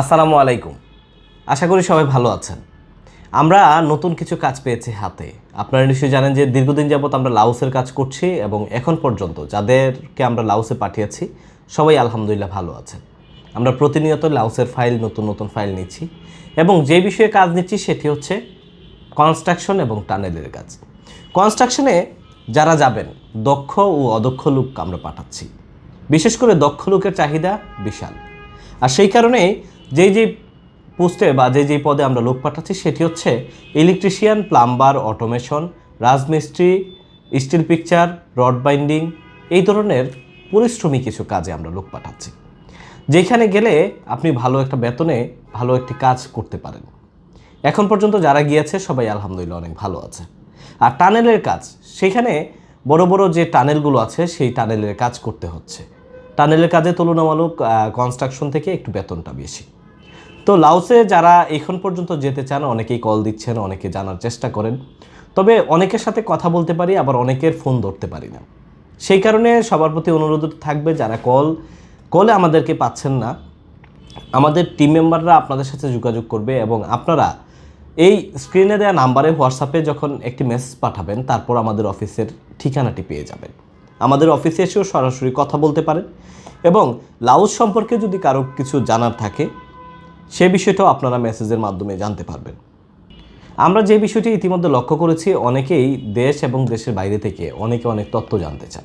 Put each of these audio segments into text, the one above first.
আসসালামু আলাইকুম। আশা করি সবাই ভালো আছেন। আমরা নতুন কিছু কাজ পেয়েছি হাতে। আপনারা নিশ্চয়ই জানেন যে দীর্ঘদিন যাবত আমরা লাউসের কাজ করছি এবং এখন পর্যন্ত যাদেরকে আমরা লাউসে পাঠিয়েছি, সবাই আলহামদুলিল্লাহ ভালো আছেন। আমরা প্রতিনিয়ত লাউসের ফাইল, নতুন নতুন ফাইল নিচ্ছি এবং যে বিষয়ে কাজ নিচ্ছি সেটি হচ্ছে কনস্ট্রাকশন এবং টানেলের কাজ। কনস্ট্রাকশনে যারা যাবেন, দক্ষ ও অদক্ষ লোক আমরা পাঠাচ্ছি। বিশেষ করে দক্ষ লোকের চাহিদা বিশাল। আর সেই কারণে যেই যেই পোস্টে বা যে যেই পদে আমরা লোক পাঠাচ্ছি, সেটি হচ্ছে ইলেকট্রিশিয়ান, প্লাম্বার, অটোমেশন, রাজমিস্ত্রি, স্টিল পিকচার, রড বাইন্ডিং, এই ধরনের পরিশ্রমী কিছু কাজে আমরা লোক পাঠাচ্ছি। যেখানে গেলে আপনি ভালো একটা বেতনে ভালো একটি কাজ করতে পারেন। এখন পর্যন্ত যারা গিয়েছে, সবাই আলহামদুলিল্লাহ অনেক ভালো আছে। আর টানেলের কাজ, সেখানে বড় বড় যে টানেলগুলো আছে, সেই টানেলের কাজ করতে হচ্ছে। টানেলের কাজে তুলনামূলক কনস্ট্রাকশন থেকে একটু বেতনটা বেশি। তো লাউসে যারা এখন পর্যন্ত যেতে চান, অনেকেই কল দিচ্ছেন, অনেকে জানার চেষ্টা করেন। তবে অনেকের সাথে কথা বলতে পারি, আবার অনেকের ফোন ধরতে পারি না। সেই কারণে সবার প্রতি অনুরোধ থাকবে, যারা কল কলে আমাদেরকে পাচ্ছেন না, আমাদের টিম মেম্বাররা আপনাদের সাথে যোগাযোগ করবে এবং আপনারা এই স্ক্রিনে দেওয়া নাম্বারে হোয়াটসঅ্যাপে যখন একটি মেসেজ পাঠাবেন, তারপর আমাদের অফিসের ঠিকানাটি পেয়ে যাবেন। আমাদের অফিসে এসেও সরাসরি কথা বলতে পারেন এবং লাউজ সম্পর্কে যদি কারও কিছু জানার থাকে, সে বিষয়টাও আপনারা মেসেজের মাধ্যমে জানতে পারবেন। আমরা যে বিষয়টি ইতিমধ্যে লক্ষ্য করেছি, অনেকেই দেশ এবং দেশের বাইরে থেকে অনেকে অনেক তথ্য জানতে চান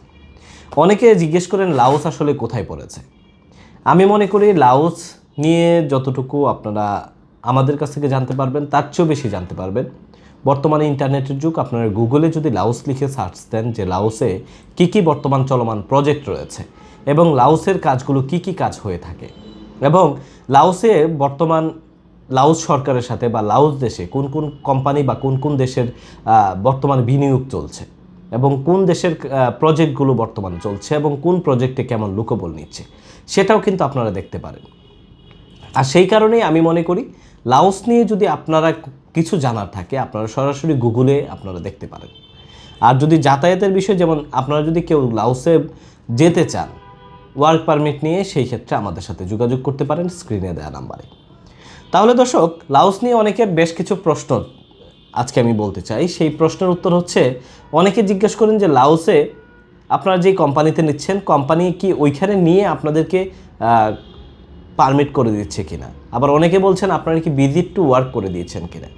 অনেকে জিজ্ঞেস করেন লাউস আসলে কোথায় পড়েছে? আমি মনে করি লাউস নিয়ে যতটুকু আপনারা আমাদের কাছ থেকে জানতে পারবেন, তার চেয়েও বেশি জানতে পারবেন। বর্তমানে ইন্টারনেটের যুগ, আপনারা গুগলে যদি লাউস লিখে সার্চ দেন যে লাউসে কী কী বর্তমান চলমান প্রজেক্ট রয়েছে এবং লাউসের কাজগুলো কি কি কাজ হয়ে থাকে এবং লাউসে বর্তমান লাউস সরকারের সাথে বা লাউস দেশে কোন কোন কোম্পানি বা কোন কোন দেশের বর্তমান বিনিয়োগ চলছে এবং কোন দেশের প্রজেক্টগুলো বর্তমান চলছে এবং কোন প্রজেক্টে কেমন লুকোবল নিচ্ছে সেটাও কিন্তু আপনারা দেখতে পারেন। আর সেই কারণেই আমি মনে করি লাউস নিয়ে যদি আপনারা কিছু জানার থাকে, আপনারা সরাসরি গুগলে আপনারা দেখতে পারেন। আর যদি যাতায়াতের বিষয়, যেমন আপনারা যদি কেউ লাউসে যেতে চান ওয়ার্ক পারমিট নিয়ে সেই ক্ষেত্রে আমাদের সাথে যোগাযোগ করতে পারেন স্ক্রিনে দেওয়া নাম্বারে। তাহলে দর্শক লাউস নিয়ে অনেকের বেশ কিছু প্রশ্ন আজকে আমি বলতে চাই। সেই প্রশ্নের উত্তর হচ্ছে, অনেকে জিজ্ঞেস করেন যে লাউসে আপনারা যে কোম্পানিতে নিচ্ছেন কোম্পানি কি ওইখানে নিয়ে আপনাদেরকে পারমিট করে দিচ্ছে কিনা। আবার অনেকে বলছেন, আপনারা কি ভিজিট টু ওয়ার্ক করে দিয়েছেন কিনা?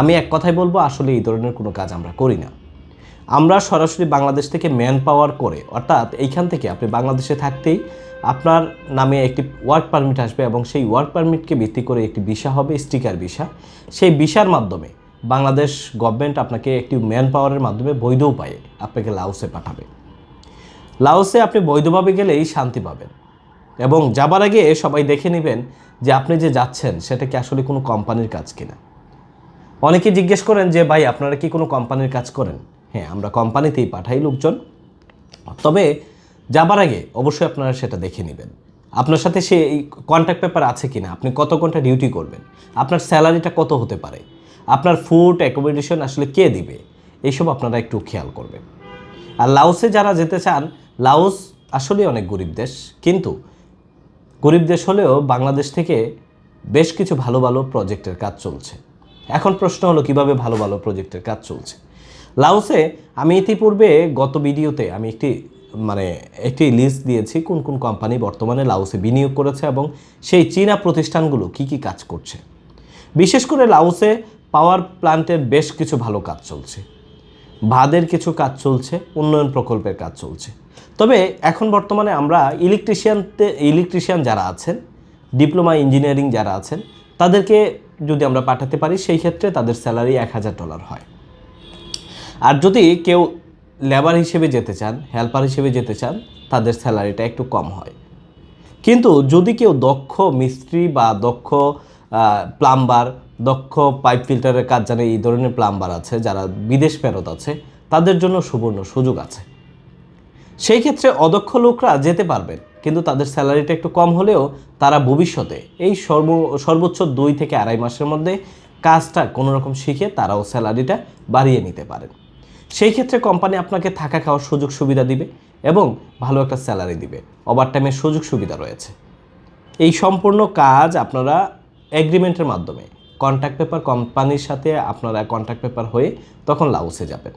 আমি এক কথাই বলব, আসলে এই ধরনের কোনো কাজ আমরা করি না। আমরা সরাসরি বাংলাদেশ থেকে ম্যান পাওয়ার করে, অর্থাৎ এইখান থেকে আপনি বাংলাদেশে থাকতেই আপনার নামে একটি ওয়ার্ক পারমিট আসবে এবং সেই ওয়ার্ক পারমিটকে ভিত্তি করে একটি ভিসা হবে স্টিকার ভিসা। সেই ভিসার মাধ্যমে বাংলাদেশ গভর্নমেন্ট আপনাকে একটি ম্যান পাওয়ারের মাধ্যমে বৈধ উপায়ে আপনাকে লাউসে পাঠাবে। লাওসে আপনি বৈধভাবে গেলেই শান্তি পাবেন। এবং যাবার আগে সবাই দেখে নেবেন যে আপনি যে যাচ্ছেন, সেটা কি আসলে কোনো কোম্পানির কাজ কিনা? অনেকে জিজ্ঞেস করেন যে, ভাই, আপনারা কি কোনো কোম্পানির কাজ করেন? হ্যাঁ আমরা কোম্পানিতেই পাঠাই লোকজন। তবে যাবার আগে অবশ্যই আপনারা সেটা দেখে নেবেন। আপনার সাথে সে এই কন্ট্যাক্ট পেপার আছে কিনা, আপনি কত ঘণ্টা ডিউটি করবেন, আপনার স্যালারিটা কত হতে পারে, আপনার ফুড অ্যাকোমোডেশন আসলে কে দিবে এইসব আপনারা একটু খেয়াল করবেন। আর লাওসে যারা যেতে চান, লাওস আসলে অনেক গরিব দেশ, কিন্তু গরিব দেশ হলেও বাংলাদেশ থেকে বেশ কিছু ভালো ভালো প্রজেক্টের কাজ চলছে। এখন প্রশ্ন হলো, কীভাবে ভালো ভালো প্রজেক্টের কাজ চলছে? লাওসে আমি ইতিপূর্বে গত ভিডিওতে আমি একটি মানে একটি লিস্ট দিয়েছি, কোন কোন কোম্পানি বর্তমানে লাউসে বিনিয়োগ করেছে এবং সেই চীনা প্রতিষ্ঠানগুলো কি কি কাজ করছে। বিশেষ করে লাওসে পাওয়ার প্ল্যান্টের বেশ কিছু ভালো কাজ চলছে। ভাদের কিছু কাজ চলছে, উন্নয়ন প্রকল্পের কাজ চলছে। তবে এখন বর্তমানে আমরা ইলেকট্রিশিয়ানতে, ইলেকট্রিশিয়ান যারা আছেন, ডিপ্লোমা ইঞ্জিনিয়ারিং যারা আছেন, তাদেরকে যদি আমরা পাঠাতে পারি, সেই ক্ষেত্রে তাদের স্যালারি এক হাজার ডলার হয়। আর যদি কেউ লেবার হিসেবে যেতে চান, হেল্পার হিসেবে যেতে চান, তাদের স্যালারিটা একটু কম হয়। কিন্তু যদি কেউ দক্ষ মিস্ত্রি বা দক্ষ প্লাম্বার দক্ষ পাইপ ফিল্টারের কাজ জানে এই ধরনের প্লাম্বার আছে, যারা বিদেশ ফেরত আছে, তাদের জন্য সুবর্ণ সুযোগ আছে। সেই ক্ষেত্রে অদক্ষ লোকরা যেতে পারবেন কিন্তু তাদের স্যালারিটা একটু কম হলেও তারা ভবিষ্যতে এই সর্ব, সর্বোচ্চ দুই থেকে আড়াই মাসের মধ্যে কাজটা কোনো রকম শিখে তারাও স্যালারিটা বাড়িয়ে নিতে পারেন। সেই ক্ষেত্রে কোম্পানি আপনাকে থাকা খাওয়ার সুযোগ সুবিধা দিবে এবং ভালো একটা স্যালারি দিবে। ওভারটাইমের সুযোগ সুবিধা রয়েছে। এই সম্পূর্ণ কাজ আপনারা এগ্রিমেন্টের মাধ্যমে কন্ট্যাক্ট পেপার কোম্পানির সাথে আপনারা কন্ট্যাক্ট পেপার হয়ে তখন লাউসে যাবেন।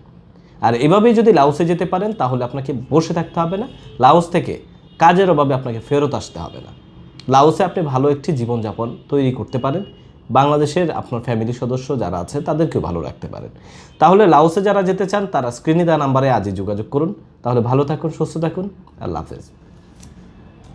আর এভাবেই যদি লাউসে যেতে পারেন, তাহলে আপনাকে বসে থাকতে হবে না। লাউস থেকে কাজের অভাবে আপনাকে ফেরত আসতে হবে না। লাউসে আপনি ভালো একটি জীবনযাপন তৈরি করতে পারেন। বাংলাদেশের আপনার ফ্যামিলি সদস্য যারা আছে, তাদেরকেও ভালো রাখতে পারেন। তাহলে লাউসে যারা যেতে চান, তারা স্ক্রিনে দেওয়া নাম্বারে আজই যোগাযোগ করুন। তাহলে ভালো থাকুন, সুস্থ থাকুন। আল্লাহ হাফেজ।